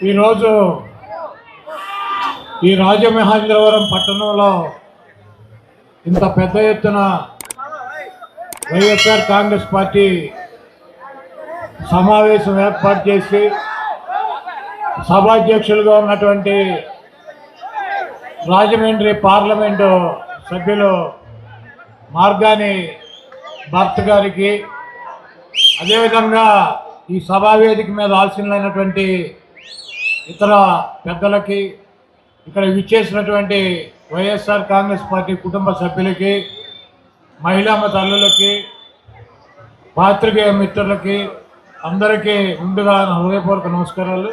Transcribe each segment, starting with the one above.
ఈరోజు ఈ రాజమహేంద్రవరం పట్టణంలో ఇంత పెద్ద ఎత్తున వైఎస్ఆర్ కాంగ్రెస్ పార్టీ సమావేశం ఏర్పాటు చేసి సభాధ్యక్షులుగా ఉన్నటువంటి రాజమండ్రి పార్లమెంటు సభ్యులు మార్గాని భర్త గారికి అదేవిధంగా ఈ సభావేదిక మీద ఆశీనులైనటువంటి ఇతర పెద్దలకి ఇక్కడ విచ్చేసినటువంటి వైఎస్ఆర్ కాంగ్రెస్ పార్టీ కుటుంబ సభ్యులకి మహిళా తల్లులకి పాత్రికేయ మిత్రులకి అందరికీ ముందుగా హృదయపూర్వక నమస్కారాలు.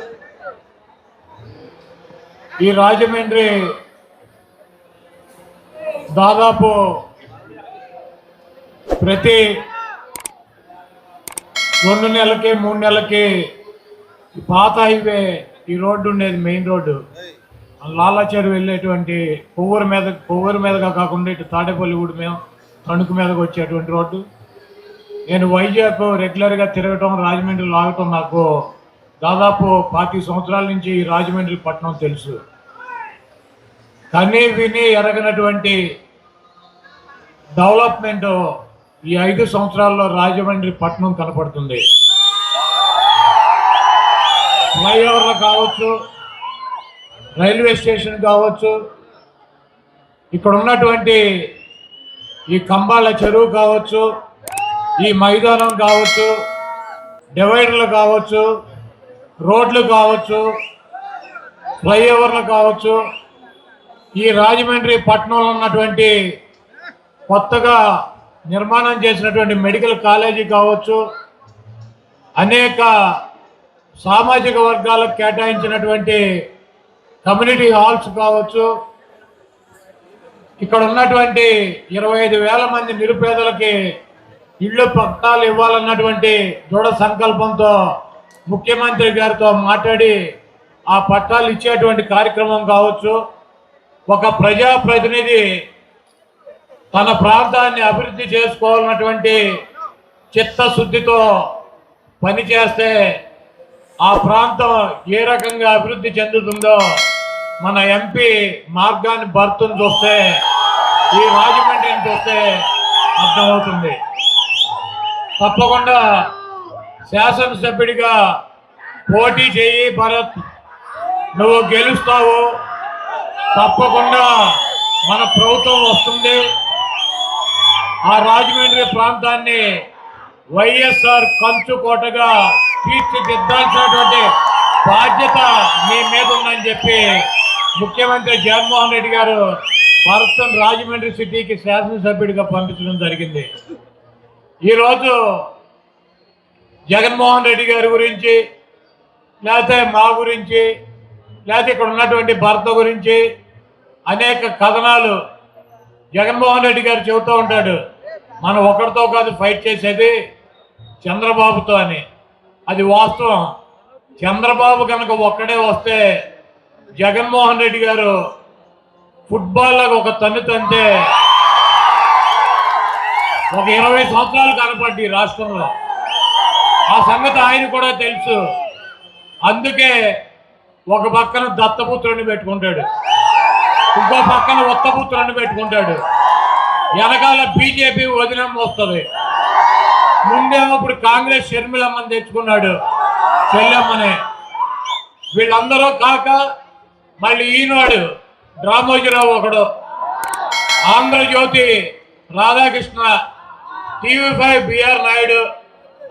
ఈ రాజమండ్రి దాదాపు ప్రతి రెండు నెలలకి మూడు నెలలకి పాత హైవే ఈ రోడ్డు ఉండేది మెయిన్ రోడ్డు. లాలాచేరు వెళ్ళేటువంటి కొవ్వూరు మీద కొవ్వూరు మీదగా కాకుండా ఇటు తాడేపల్లిగూడి మీద తణుకు మీదకి వచ్చేటువంటి రోడ్డు. నేను వైజాగ్ రెగ్యులర్గా తిరగటం రాజమండ్రి లాగటం నాకు దాదాపు పాతి సంవత్సరాల నుంచి ఈ రాజమండ్రి పట్టణం తెలుసు. కనీ విని ఎరగనటువంటి డెవలప్మెంట్ ఈ ఐదు సంవత్సరాల్లో రాజమండ్రి పట్టణం కనపడుతుంది. ఫ్లైఓవర్లు కావచ్చు రైల్వే స్టేషన్ కావచ్చు ఇక్కడ ఉన్నటువంటి ఈ కంబాల చెరువు కావచ్చు ఈ మైదానం కావచ్చు డివైడర్లు కావచ్చు రోడ్లు కావచ్చు ఫ్లైఓవర్లు కావచ్చు ఈ రాజమండ్రి పట్టణంలో ఉన్నటువంటి కొత్తగా నిర్మాణం చేసినటువంటి మెడికల్ కాలేజీ కావచ్చు అనేక సామాజిక వర్గాలకు కేటాయించినటువంటి కమ్యూనిటీ హాల్స్ కావచ్చు ఇక్కడ ఉన్నటువంటి ఇరవై ఐదు వేల మంది నిరుపేదలకి ఇళ్ళు పట్టాలు ఇవ్వాలన్నటువంటి దృఢ సంకల్పంతో ముఖ్యమంత్రి గారితో మాట్లాడి ఆ పట్టాలు ఇచ్చేటువంటి కార్యక్రమం కావచ్చు. ఒక ప్రజాప్రతినిధి తన ప్రాంతాన్ని అభివృద్ధి చేసుకోవాలన్నటువంటి చిత్తశుద్ధితో పనిచేస్తే ఆ ప్రాంతం ఏ రకంగా అభివృద్ధి చెందుతుందో మన ఎంపీ మార్గాన్ని భర్తను చూస్తే ఈ రాజమండ్రిని చూస్తే అర్థమవుతుంది. తప్పకుండా శాసనసభ్యుడిగా పోటీ చేయి భరత్. నువ్వు గెలుస్తావు. తప్పకుండా మన ప్రభుత్వం వస్తుంది. ఆ రాజమండ్రి ప్రాంతాన్ని వైఎస్ఆర్ కంచుకోటగా తీర్చిదిద్దాల్సినటువంటి బాధ్యత మీ మీద ఉందని చెప్పి ముఖ్యమంత్రి జగన్మోహన్ రెడ్డి గారు భరతన్ రాజమండ్రి సిటీకి శాసనసభ్యుడిగా పంపించడం జరిగింది. ఈరోజు జగన్మోహన్ రెడ్డి గారి గురించి లేకపోతే మా గురించి లేకపోతే ఇక్కడ ఉన్నటువంటి భర్త గురించి అనేక కథనాలు జగన్మోహన్ రెడ్డి గారు చెబుతూ ఉంటాడు. మనం ఒకరితో కాదు ఫైట్ చేసేది చంద్రబాబుతో అని. అది వాస్తవం. చంద్రబాబు కనుక ఒక్కడే వస్తే జగన్మోహన్ రెడ్డి గారు ఫుట్బాల్లో ఒక తన్ను తంతే ఒక ఇరవై సంవత్సరాలు కనపడ్డి రాష్ట్రంలో. ఆ సంగతి ఆయన కూడా తెలుసు. అందుకే ఒక పక్కన దత్తపుత్రుడిని పెట్టుకుంటాడు. ఇంకో పక్కన ఉత్తపుత్రుడిని పెట్టుకుంటాడు. వెనకాల బీజేపీ వదినం వస్తుంది. ముందేమో ఇప్పుడు కాంగ్రెస్ షర్మిలమ్మని తెచ్చుకున్నాడు చెల్లెమ్మని. వీళ్ళందరూ కాక మళ్ళీ ఈనాడు రామోజీరావు ఒకడు. Andhra Jyothi Radhakrishna TV five BR Naidu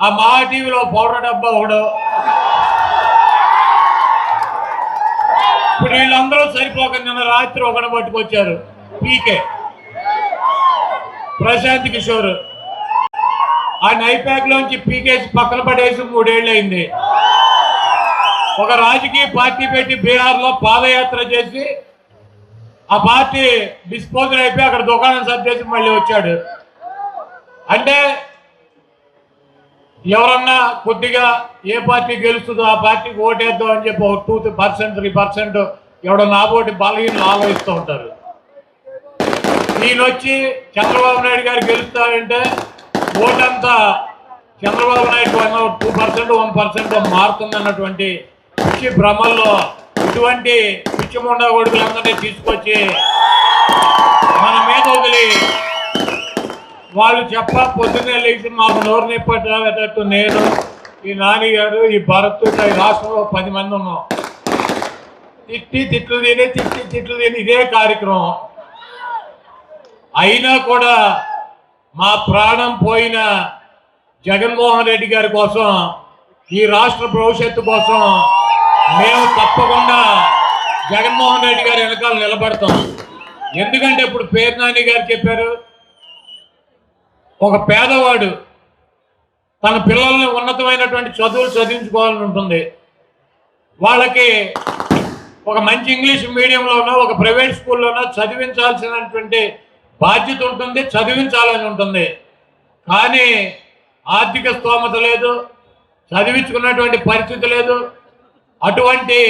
ఆ మహా టీవీలో పౌడర్ డబ్బా ఒకడు. ఇప్పుడు వీళ్ళందరూ సరిపోక నిన్న రాత్రి ఒకడు పట్టుకొచ్చారు పీకే. ప్రశాంత్ కిషోర్. ఆ నైపాక్ లోంచి పీకేసి పక్కన పడేసి మూడేళ్ళు అయింది ఒక రాజకీయ పార్టీ పెట్టి బీహార్లో పాదయాత్ర చేసి ఆ పార్టీ డిస్పోజల్ అయిపోయి అక్కడ దుకాణం సర్దేసి మళ్ళీ వచ్చాడు. అంటే ఎవరన్నా కొద్దిగా ఏ పార్టీ గెలుస్తుందో ఆ పార్టీకి ఓటేద్దాం అని చెప్పి ఒక టూ పర్సెంట్ త్రీ పర్సెంట్ ఎవడో నాబోటి బలహీనలు ఆలోచిస్తూ ఉంటారు. ఈయనొచ్చి చంద్రబాబు నాయుడు గారు గెలుస్తారంటే ఓటంతా Chandrababu Naidu two percent one percent మారుతుంది అన్నటువంటి పిచ్చి భ్రమల్లో ఇటువంటి పిచ్చి ముండ కొడుకులందరినీ తీసుకొచ్చి మన మీద వదిలి వాళ్ళు చెప్ప పొద్దున్నే లేచి మాకు నోరు నిప్పట్టు నేను ఈ నాని గారు ఈ భరత్ ఈ రాష్ట్రంలో పది మంది ఉన్నాం. తిట్టి తిట్లు తిని తిట్టి తిట్లు తిని ఇదే కార్యక్రమం. అయినా కూడా మా ప్రాణం పోయిన జగన్మోహన్ రెడ్డి గారి కోసం ఈ రాష్ట్ర భవిష్యత్తు కోసం మేము తప్పకుండా జగన్మోహన్ రెడ్డి గారి వెనకాల నిలబడతాం. ఎందుకంటే ఇప్పుడు పేర్నాని గారు చెప్పారు ఒక పేదవాడు తన పిల్లల్ని ఉన్నతమైనటువంటి చదువులు చదివించుకోవాలని ఉంటుంది. వాళ్ళకి ఒక మంచి ఇంగ్లీష్ మీడియంలోనో ఒక ప్రైవేట్ స్కూల్లోనో చదివించాల్సినటువంటి బాధ్యత ఉంటుంది చదివించాలని ఉంటుంది. కానీ ఆర్థిక స్తోమత లేదు చదివించుకున్నటువంటి పరిస్థితి లేదు. అటువంటి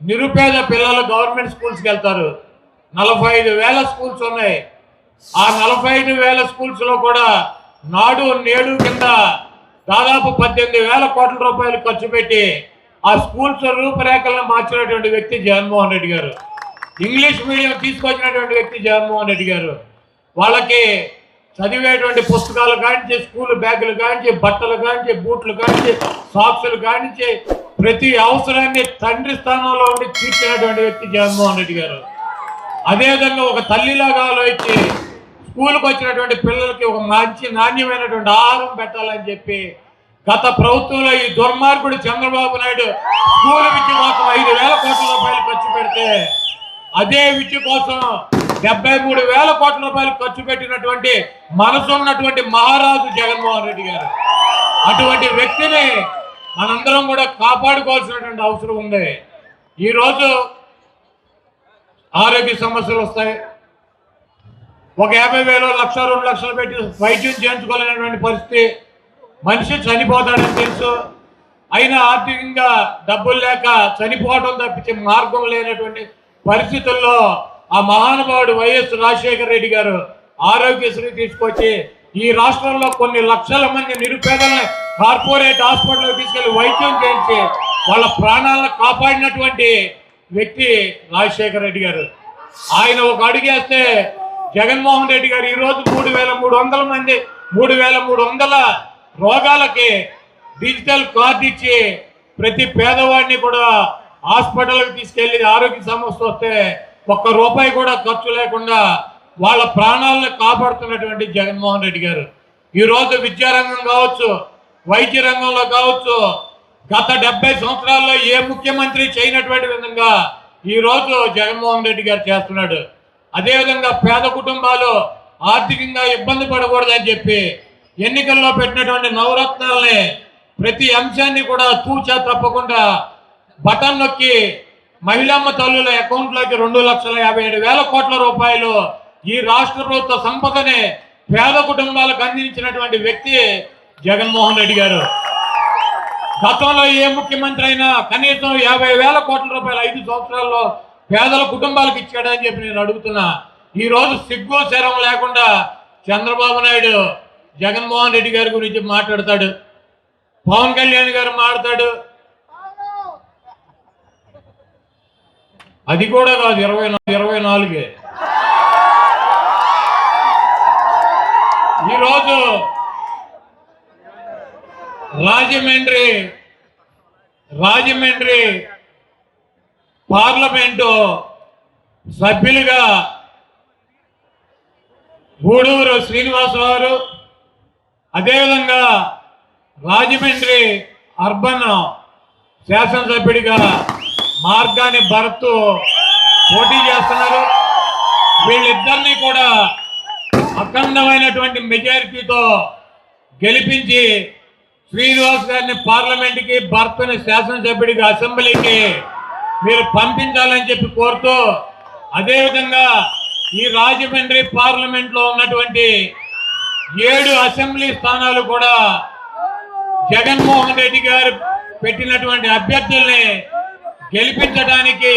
నిరుపేద పిల్లలు గవర్నమెంట్ స్కూల్స్కి వెళ్తారు. నలభై ఐదు వేల స్కూల్స్ ఉన్నాయి. ఆ నలభై ఐదు వేల స్కూల్స్లో కూడా నాడు నేడు కింద దాదాపు పద్దెనిమిది వేల కోట్ల రూపాయలు ఖర్చు పెట్టి ఆ స్కూల్స్ రూపురేఖలను మార్చినటువంటి వ్యక్తి జగన్మోహన్ రెడ్డి గారు. ఇంగ్లీష్ మీడియం తీసుకొచ్చినటువంటి వ్యక్తి జగన్మోహన్ రెడ్డి గారు. వాళ్ళకి చదివేటువంటి పుస్తకాలు కానించి స్కూల్ బ్యాగులు కానించి బట్టలు కానించి బూట్లు కానించి సాక్సులు కానించి ప్రతి అవసరాన్ని తండ్రి స్థానంలో ఉండి తీర్చినటువంటి వ్యక్తి జగన్మోహన్ రెడ్డి గారు. అదేవిధంగా ఒక తల్లిలాగా ఆలోచించి స్కూల్కి వచ్చినటువంటి పిల్లలకి ఒక మంచి నాణ్యమైనటువంటి ఆహారం పెట్టాలని చెప్పి గత ప్రభుత్వంలో ఈ దుర్మార్గుడు చంద్రబాబు నాయుడు స్కూల్ విద్య కోసం ఐదు వేల కోట్ల రూపాయలు ఖర్చు పెడితే అదే విద్య కోసం డెబ్బై మూడు వేల కోట్ల రూపాయలు ఖర్చు పెట్టినటువంటి మనసు ఉన్నటువంటి మహారాజు జగన్మోహన్ రెడ్డి గారు. అటువంటి వ్యక్తిని మనందరం కూడా కాపాడుకోవాల్సినటువంటి అవసరం ఉంది. ఈరోజు ఆరోగ్య సమస్యలు వస్తాయి. ఒక యాభై వేలు లక్ష రెండు లక్షలు పెట్టి వైద్యం చేయించుకోలేనటువంటి పరిస్థితి. మనిషి చనిపోతాడని తెలుసు. అయినా ఆర్థికంగా డబ్బులు లేక చనిపోవడం తప్పించే మార్గం లేనటువంటి పరిస్థితుల్లో ఆ మహానుభావుడు వైఎస్ రాజశేఖర రెడ్డి గారు ఆరోగ్యశ్రీ తీసుకొచ్చి ఈ రాష్ట్రంలో కొన్ని లక్షల మంది నిరుపేదల్ని కార్పొరేట్ హాస్పిటల్ తీసుకెళ్ళి వైద్యం చేయించి వాళ్ళ ప్రాణాలను కాపాడినటువంటి వ్యక్తి రాజశేఖర రెడ్డి గారు. ఆయన ఒక అడుగేస్తే జగన్మోహన్ రెడ్డి గారు ఈరోజు మూడు వేల మూడు వందల మంది మూడు వేల మూడు వందల రోగాలకి డిజిటల్ కార్డు ఇచ్చి ప్రతి పేదవాడిని కూడా హాస్పిటల్కి తీసుకెళ్ళి ఆరోగ్య సమస్య వస్తే ఒక్క రూపాయి కూడా ఖర్చు లేకుండా వాళ్ళ ప్రాణాలను కాపాడుతున్నటువంటి జగన్మోహన్ రెడ్డి గారు. ఈరోజు విద్యారంగం కావచ్చు వైద్య రంగంలో కావచ్చు గత డెబ్బై సంవత్సరాల్లో ఏ ముఖ్యమంత్రి చేయనటువంటి విధంగా ఈ రోజు జగన్మోహన్ రెడ్డి గారు చేస్తున్నాడు. అదేవిధంగా పేద కుటుంబాలు ఆర్థికంగా ఇబ్బంది పడకూడదని చెప్పి ఎన్నికల్లో పెట్టినటువంటి నవరత్నాలని ప్రతి అంశాన్ని కూడా తూచా తప్పకుండా బటన్ నొక్కి మహిళమ్మ తల్లుల అకౌంట్లోకి రెండు లక్షల యాభై ఏడు వేల కోట్ల రూపాయలు ఈ రాష్ట్ర ప్రభుత్వ సంపదని పేద కుటుంబాలకు అందించినటువంటి వ్యక్తి జగన్మోహన్ రెడ్డి గారు. గతంలో ఏ ముఖ్యమంత్రి అయినా కనీసం యాభై వేల కోట్ల రూపాయలు ఐదు సంవత్సరాల్లో పేదల కుటుంబాలకు ఇచ్చాడని చెప్పి నేను అడుగుతున్నా. ఈ రోజు సిగ్గు శరం లేకుండా చంద్రబాబు నాయుడు జగన్మోహన్ రెడ్డి గారి గురించి మాట్లాడతాడు. పవన్ కళ్యాణ్ గారు మాట్లాడు అది కూడా కాదు ఇరవై ఇరవై నాలుగే. ఈరోజు రాజమండ్రి రాజమండ్రి పార్లమెంటు సభ్యులుగా గూడూరు శ్రీనివాస్ గారు అదేవిధంగా రాజమండ్రి అర్బన్ శాసనసభ్యుడిగా మార్గాని భరత్ పోటీ చేస్తున్నారు. వీళ్ళిద్దరిని కూడా అఖండమైనటువంటి మెజారిటీతో గెలిపించి శ్రీనివాస్ గారిని పార్లమెంట్కి భర్తని శాసనసభ్యుడిగా అసెంబ్లీకి మీరు పంపించాలని చెప్పి కోరుతూ అదేవిధంగా ఈ రాజమండ్రి పార్లమెంట్లో ఉన్నటువంటి ఏడు అసెంబ్లీ స్థానాలు కూడా జగన్మోహన్ రెడ్డి గారు పెట్టినటువంటి అభ్యర్థుల్ని గెలిపించడానికి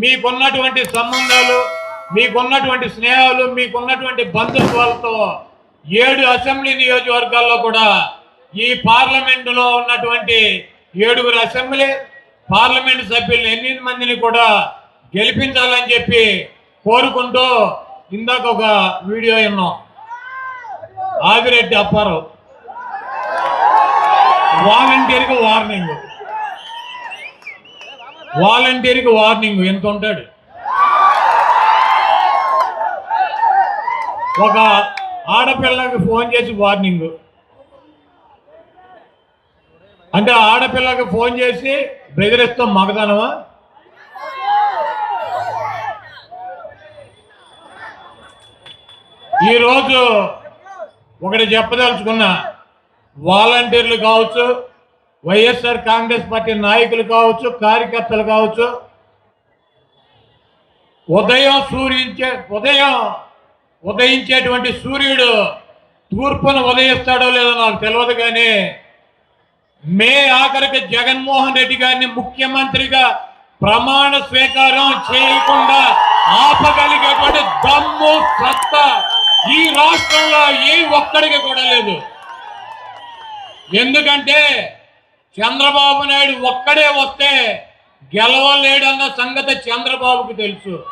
మీకున్నటువంటి సంబంధాలు మీకున్నటువంటి స్నేహాలు మీకున్నటువంటి బంధుత్వాలతో ఏడు అసెంబ్లీ నియోజకవర్గాల్లో కూడా ఈ పార్లమెంటులో ఉన్నటువంటి ఏడుగురు అసెంబ్లీ పార్లమెంట్ సభ్యులు ఎనిమిది మందిని కూడా గెలిపించాలని చెప్పి కోరుకుంటూ ఇందాక ఒక వీడియో విన్నాం. ఆదిరెడ్డి అప్పారావు. వాలంటీర్కి వార్నింగ్. వాలంటీర్కి వార్నింగ్ ఎంత ఉంటాడు? ఒక ఆడపిల్లకి ఫోన్ చేసి వార్నింగ్. అంటే ఆడపిల్లకి ఫోన్ చేసి బెదిరిస్తాం మగదనమా? ఈరోజు ఒకటి చెప్పదలుచుకున్నా వాలంటీర్లు కావచ్చు వైఎస్ఆర్ కాంగ్రెస్ పార్టీ నాయకులు కావచ్చు కార్యకర్తలు కావచ్చు ఉదయం సూర్యించే ఉదయం ఉదయించేటువంటి సూర్యుడు తూర్పున ఉదయిస్తాడో లేదో నాకు తెలియదు కానీ మే ఆఖరికి జగన్మోహన్ రెడ్డి గారిని ముఖ్యమంత్రిగా ప్రమాణ స్వీకారం చేయకుండా ఆపగలిగేటువంటి దమ్ము సత్తా ఈ రాష్ట్రంలో ఏ ఒక్కడికి కూడా లేదు. ఎందుకంటే చంద్రబాబు నాయుడు ఒక్కడే వస్తే గెలవలేడన్న సంగతి చంద్రబాబుకి తెలుసు.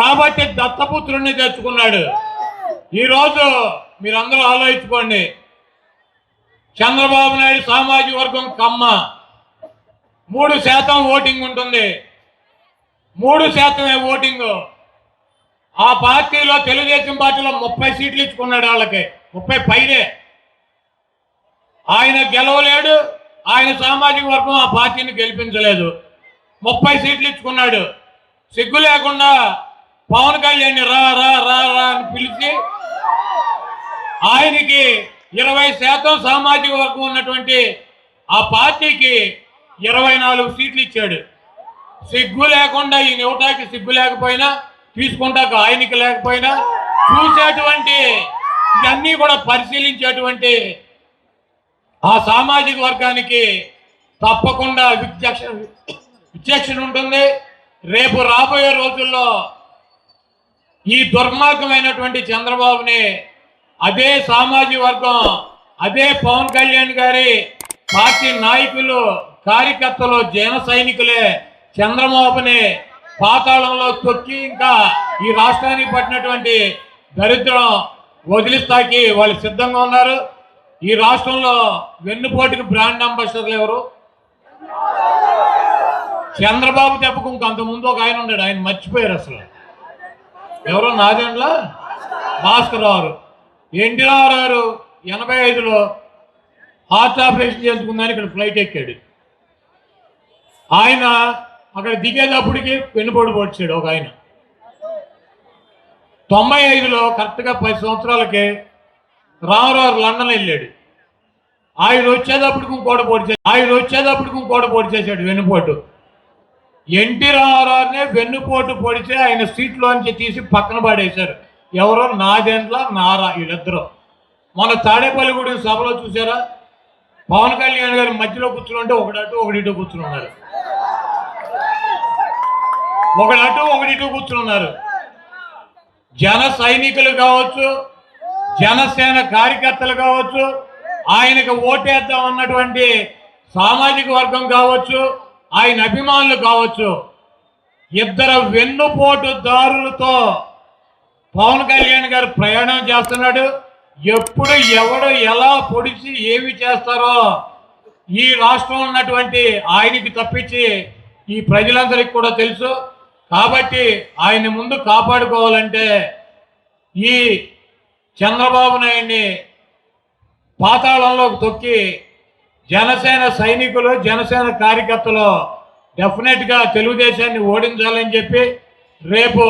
కాబట్టి దత్తపుత్రుణ్ణి తెచ్చుకున్నాడు. ఈరోజు మీరందరూ ఆలోచించుకోండి. చంద్రబాబు నాయుడు సామాజిక వర్గం కమ్మ. మూడు శాతం ఓటింగ్ ఉంటుంది. మూడు శాతమే ఓటింగ్. ఆ పార్టీలో తెలుగుదేశం పార్టీలో ముప్పై సీట్లు ఇచ్చుకున్నాడు వాళ్ళకి ముప్పై పైనే. ఆయన గెలవలేడు ఆయన సామాజిక వర్గం ఆ పార్టీని గెలిపించలేదు. ముప్పై సీట్లు ఇచ్చుకున్నాడు. సిగ్గు లేకుండా పవన్ కళ్యాణ్ రా రా రా రా అని పిలిచి ఆయనకి ఇరవై శాతం సామాజిక వర్గం ఉన్నటువంటి ఆ పార్టీకి ఇరవై నాలుగు సీట్లు ఇచ్చాడు. సిగ్గు లేకుండా ఈ ఇవ్వటానికి సిగ్గు లేకపోయినా తీసుకుంటాక ఆయనకి లేకపోయినా చూసేటువంటి ఇవన్నీ కూడా పరిశీలించేటువంటి ఆ సామాజిక వర్గానికి తప్పకుండా విచక్ష విచక్షణ ఉంటుంది. రేపు రాబోయే రోజుల్లో ఈ దుర్మార్గమైనటువంటి చంద్రబాబుని అదే సామాజిక వర్గం అదే పవన్ కళ్యాణ్ గారి పార్టీ నాయకులు కార్యకర్తలు జన సైనికులే చంద్రబాబుని పాతాళంలో తొక్కి ఇంకా ఈ రాష్ట్రానికి పట్టినటువంటి దరిద్రం వదిలిస్తాకి వాళ్ళు సిద్ధంగా ఉన్నారు. ఈ రాష్ట్రంలో వెన్నుపోటుకి బ్రాండ్ అంబాసిడర్లు ఎవరు? చంద్రబాబు దెబ్బకు ఇంకంత ముందు ఒక ఆయన ఉన్నాడు ఆయన మర్చిపోయారు అసలు. ఎవరో? నాదేండ్ల? భాస్కర్ రావు. ఎన్టీ రామారావు ఎనభై ఐదులో హార్ట్ ఆపరేషన్ చేసుకుందని ఇక్కడ ఫ్లైట్ ఎక్కాడు. ఆయన అక్కడ దిగేటప్పటికి వెన్నుపోటు పొడిచాడు ఒక ఆయన. తొంభై ఐదులో కరెక్ట్గా పది సంవత్సరాలకి రామారావు లండన్ వెళ్ళాడు. ఆయన వచ్చేటప్పటికి ఇంకోటి పొడి ఆయన వచ్చేటప్పటికి ఇంకోటి పొడి చేశాడు వెన్నుపోటు. ఎన్టీ రామారావునే వెన్నుపోటు పొడిచి ఆయన సీట్లోంచి తీసి పక్కన పడేశారు. ఎవరో నాదెండ్ల నారా వీళ్ళిద్దరు. మన తాడేపల్లిగూడెం సభలో చూసారా? పవన్ కళ్యాణ్ గారి మధ్యలో కూర్చుని ఒకడటు ఒకడిటు కూర్చుని ఉన్నారు. ఒకడటు ఒకడిటు కూర్చుని ఉన్నారు. జన సైనికులు కావచ్చు జనసేన కార్యకర్తలు కావచ్చు ఆయనకు ఓటేద్దాం అన్నటువంటి సామాజిక వర్గం కావచ్చు ఆయన అభిమానులు కావచ్చు ఇద్దరు వెన్నుపోటు దారులతో పవన్ కళ్యాణ్ గారు ప్రయాణం చేస్తున్నాడు. ఎప్పుడు ఎవడు ఎలా పొడిచి ఏమి చేస్తారో ఈ రాష్ట్రంలో ఉన్నటువంటి ఆయనకి తప్పించి ఈ ప్రజలందరికీ కూడా తెలుసు. కాబట్టి ఆయన ముందు కాపాడుకోవాలంటే ఈ చంద్రబాబు నాయుడిని పాతాళంలోకి తొక్కి జనసేన సైనికులు జనసేన కార్యకర్తలు డెఫినెట్గా తెలుగుదేశాన్ని ఓడించాలని చెప్పి రేపు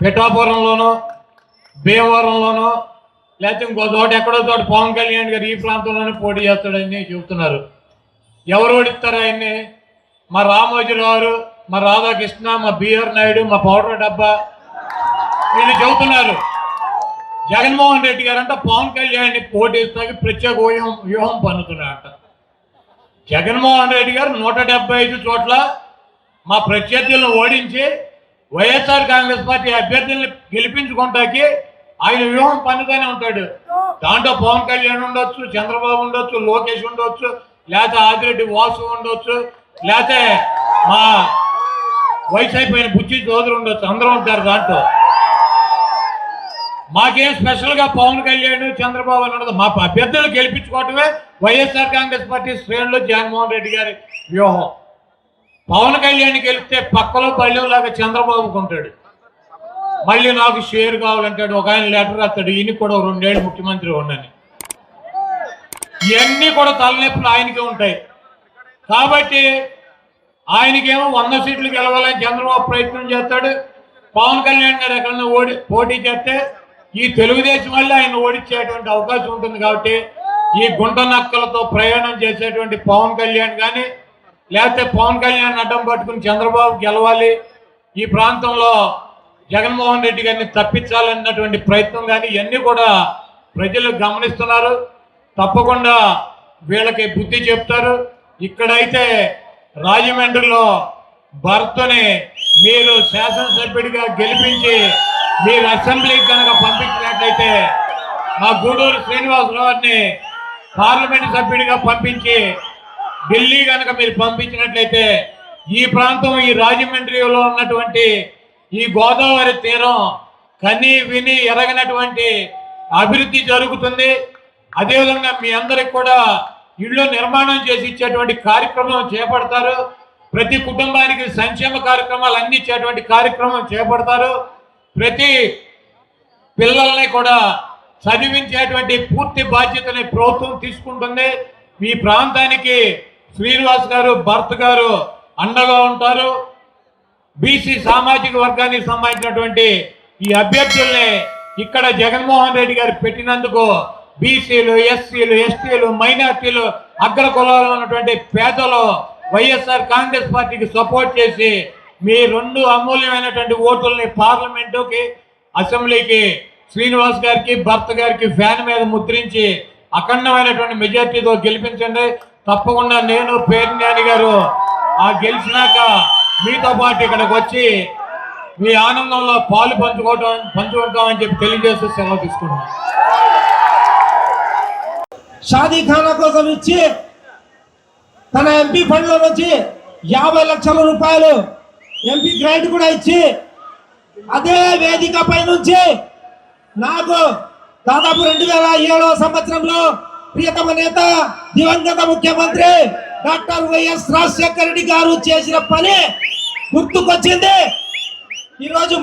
పిఠాపురంలోనో భీమవరంలోనూ లేకపోతే ఇంకో చోట ఎక్కడో చోట పవన్ కళ్యాణ్ గారు ఈ ప్రాంతంలోనే పోటీ చేస్తాడని చెబుతున్నారు. ఎవరు ఓడిస్తారు ఆయన్ని? మా రామోజీరావు గారు మా రాధాకృష్ణ మా బిఆర్ నాయుడు మా పౌడర్ డబ్బా వీళ్ళు చెబుతున్నారు. జగన్మోహన్ రెడ్డి గారు అంట పవన్ కళ్యాణ్ పోటీస్తాకి ప్రత్యేక వ్యూహం వ్యూహం పన్నుతున్నారంట. జగన్మోహన్ రెడ్డి గారు నూట డెబ్బై ఐదు చోట్ల మా ప్రత్యర్థులను ఓడించి వైఎస్ఆర్ కాంగ్రెస్ పార్టీ అభ్యర్థుల్ని గెలిపించుకుంటాకి ఆయన వ్యూహం పన్నుతూనే ఉంటాడు. దాంట్లో పవన్ కళ్యాణ్ ఉండొచ్చు చంద్రబాబు ఉండొచ్చు లోకేష్ ఉండొచ్చు లేకపోతే ఆదిరెడ్డి వాసు ఉండొచ్చు లేకపోతే మా వయసు అయిపోయిన బుచ్చి సోదరు ఉండొచ్చు అందరూ ఉంటారు దాంట్లో. మాకేం స్పెషల్గా పవన్ కళ్యాణ్ చంద్రబాబు అని ఉండదు మా అభ్యర్థులు గెలిపించుకోవటమే వైఎస్ఆర్ కాంగ్రెస్ పార్టీ శ్రేణులు జగన్మోహన్ రెడ్డి గారి వ్యూహం. పవన్ కళ్యాణ్ గెలిస్తే పక్కలో పల్లెలాగా చంద్రబాబుకు ఉంటాడు మళ్ళీ నాకు షేర్ కావాలంటాడు ఒక ఆయన లెటర్ రాస్తాడు ఈయన కూడా రెండేళ్ళు ముఖ్యమంత్రి ఉండని ఇవన్నీ కూడా తలనొప్పులు ఆయనకే ఉంటాయి. కాబట్టి ఆయనకేమో వంద సీట్లు గెలవాలని చంద్రబాబు ప్రయత్నం చేస్తాడు. పవన్ కళ్యాణ్ గారు ఎక్కడన్నా ఓడి పోటీ చేస్తే ఈ తెలుగుదేశం వల్ల ఆయన ఓడించేటువంటి అవకాశం ఉంటుంది కాబట్టి ఈ గుంట నక్కలతో ప్రయాణం చేసేటువంటి పవన్ కళ్యాణ్ కానీ లేకపోతే పవన్ కళ్యాణ్ అడ్డం పట్టుకుని చంద్రబాబు గెలవాలి ఈ ప్రాంతంలో జగన్మోహన్ రెడ్డి గారిని తప్పించాలన్నటువంటి ప్రయత్నం కానీ ఇవన్నీ కూడా ప్రజలు గమనిస్తున్నారు. తప్పకుండా వీళ్ళకి బుద్ధి చెప్తారు. ఇక్కడైతే రాజమండ్రిలో భర్తని మీరు శాసనసభ్యుడిగా గెలిపించి మీరు అసెంబ్లీకి కనుక పంపించినట్లయితే మా గూడూరు శ్రీనివాసరావుని పార్లమెంట్ సభ్యుడిగా పంపించి ఢిల్లీ కనుక మీరు పంపించినట్లయితే ఈ ప్రాంతం ఈ రాజమండ్రిలో ఉన్నటువంటి ఈ గోదావరి తీరం కని విని ఎరగనటువంటి అభివృద్ధి జరుగుతుంది. అదేవిధంగా మీ అందరికి కూడా ఇళ్ళు నిర్మాణం చేసి ఇచ్చేటువంటి కార్యక్రమం చేపడతారు. ప్రతి కుటుంబానికి సంక్షేమ కార్యక్రమాలు అందించేటువంటి కార్యక్రమం చేపడతారు. ప్రతి పిల్లల్ని కూడా చదివించేటువంటి పూర్తి బాధ్యతని ప్రభుత్వం తీసుకుంటుంది. మీ ప్రాంతానికి శ్రీనివాస్ గారు భర్త్ గారు అండగా ఉంటారు. బీసీ సామాజిక వర్గానికి సంబంధించినటువంటి ఈ అభ్యర్థుల్ని ఇక్కడ జగన్మోహన్ రెడ్డి గారు పెట్టినందుకు బీసీలు ఎస్సీలు ఎస్టీలు మైనార్టీలు అగ్ర కులాలు ఉన్నటువంటి పేదలు వైఎస్ఆర్ కాంగ్రెస్ పార్టీకి సపోర్ట్ చేసి మీ రెండు అమూల్యమైనటువంటి ఓటుల్ని పార్లమెంటుకి అసెంబ్లీకి శ్రీనివాస్ గారికి భర్త గారికి ఫ్యాన్ మీద ముద్రించి అఖండమైనటువంటి మెజార్టీతో గెలిపించండి. తప్పకుండా నేను పేర్నాని గారు ఆ గెలిచినాక మీతో పాటు ఇక్కడికి వచ్చి మీ ఆనందంలో పాలు పంచుకోవటం పంచుకుంటామని చెప్పి తెలియజేస్తూ సెలవు తీసుకుంటున్నాను. షాదీ ఖానా కోసం ఇచ్చి తన ఎంపీ ఫండ్లో నుంచి యాభై లక్షల రూపాయలు ఎంపీ గ్రాంట్ కూడా ఇచ్చి అదే వేదిక పై నుంచి నాకు దాదాపు రెండు వేల ఏడవ సంవత్సరంలో ప్రియతమ నేత దివంగత ముఖ్యమంత్రి డాక్టర్ వైఎస్ రాజశేఖర రెడ్డి గారు చేసిన పని గుర్తుకొచ్చింది. ఈరోజు